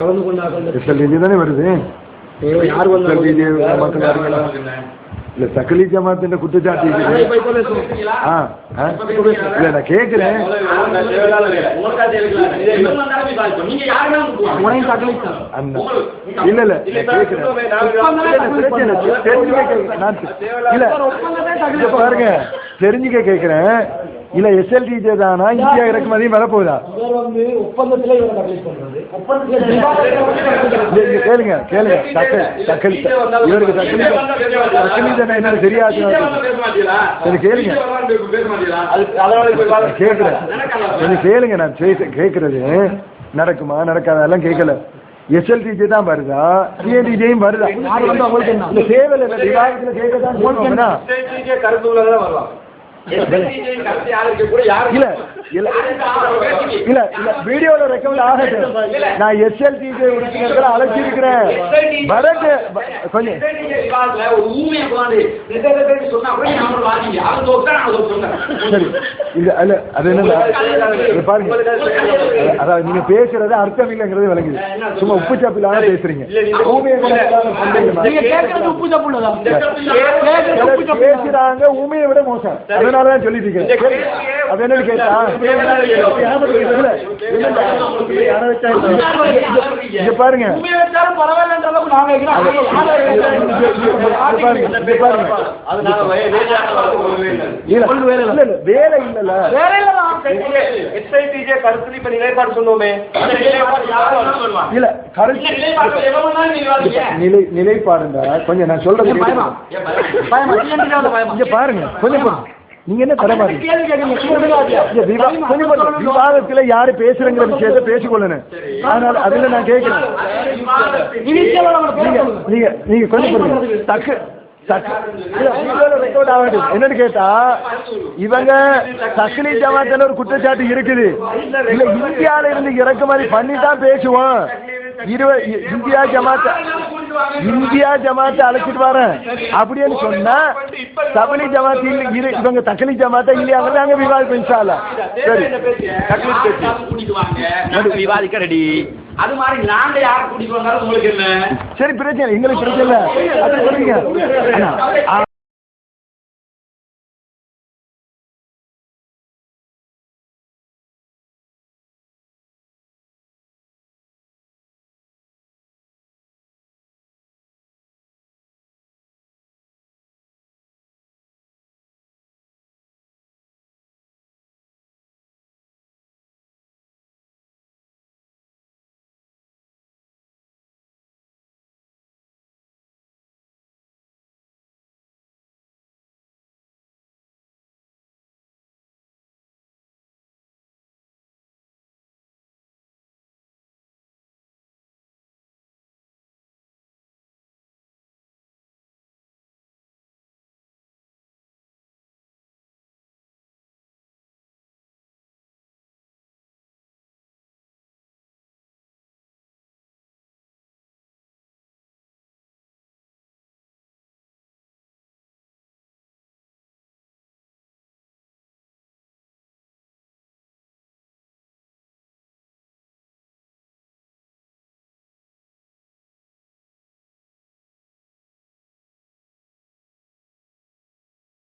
கலந்து கொண்டார்கள் எஸ்எல்டிஜி தானே வருது யார்? இல்ல தக்லி ஜமாத்தின் குற்றச்சாட்டு? இல்ல நான் அந்த இல்ல இல்ல இல்ல. தெரிஞ்சுக்க கேட்கிறேன். இல்ல எஸ்எல்டிஜே தானா? இந்தியா இறக்குமதியும் வரப்போகுதா? கேளுங்க கேளுங்க. தக்கல் தக்கல் இவருக்கு தக்கலி தக்கலி தானே என்னன்னு தெரியாது. சரி கேளுங்க. கேட்கிறேன் கொஞ்சம் கேளுங்க நான் கேட்கறது. நடக்குமா நடக்காதா? எல்லாம் கேட்கல. எஸ்எல்டிஜே தான் வருதா? சிஎன்டிஜேயும் வருதா? யார் வந்து அவங்களுக்கு இல்ல இல்ல. இல்ல. இல்ல வீடியோல ரெக்கமெண்ட் ஆகட்டு நான் எஸ்எல்டிஜே உறுப்பினர்களை அழைச்சிருக்கிறேன். வரட்டு வ- கொஞ்சம். சரி. இல்ல அல்ல அது என்ன பாருங்க. அதாவது நீங்க பேசுறது அர்த்தம் இல்லைங்கிறது விளங்குது. சும்மா உப்பு பேசுறீங்க. உப்பு சிலர் தப்பு பேசுறாங்க ஊமையை விட மோசம். அதனாலதான் சொல்லிட்டு இருக்கேன். அது என்னன்னு கேட்டா இல்ல, இல்ல, இங்க பாருங்க வேலை இல்லல கருத்து நிலைப்பாடு சொன்னோமே. இல்ல கருத்து நிலை நிலைப்பாடுண்டா கொஞ்சம் நான் இங்க பாருங்க கொஞ்சம். நீங்க என்ன பாருங்க. விவாதத்துல யாரு பேசுறங்கிற விஷயத்த பேசிக்கொள்ளணும் அதனால அதுல நான் கேட்கிறேன். நீங்க. நீங்க கொஞ்சம் ஆகட்டும் என்னன்னு கேட்டா இவங்க தக்லி ஜமாத்துல ஒரு குற்றச்சாட்டு இருக்குது. இல்ல இந்தியால இருந்து இறக்குமதி பண்ணி தான் பேசுவோம். இருவ- இ- இந்தியா ஜமாத்த இந்தியா ஜமாத்தை அழைச்சிட்டு வரேன். அப்படின்னு சொன்னா தபிலி ஜமாத் இல்ல இவங்க தக்லி ஜமாத்தா இல்லையாங்க நாங்க விவாதிப்போம் இன்ஷா அல்லாஹ். சரி. விவாதிக்க ரெடி அது மாதிரி நாங்க யார் கூட்டிட்டு வந்தாலும் உங்களுக்கு என்ன? சரி பிரச்சனை. எங்களுக்கு பிரச்சனை இல்லை. அது சொல்லுங்க.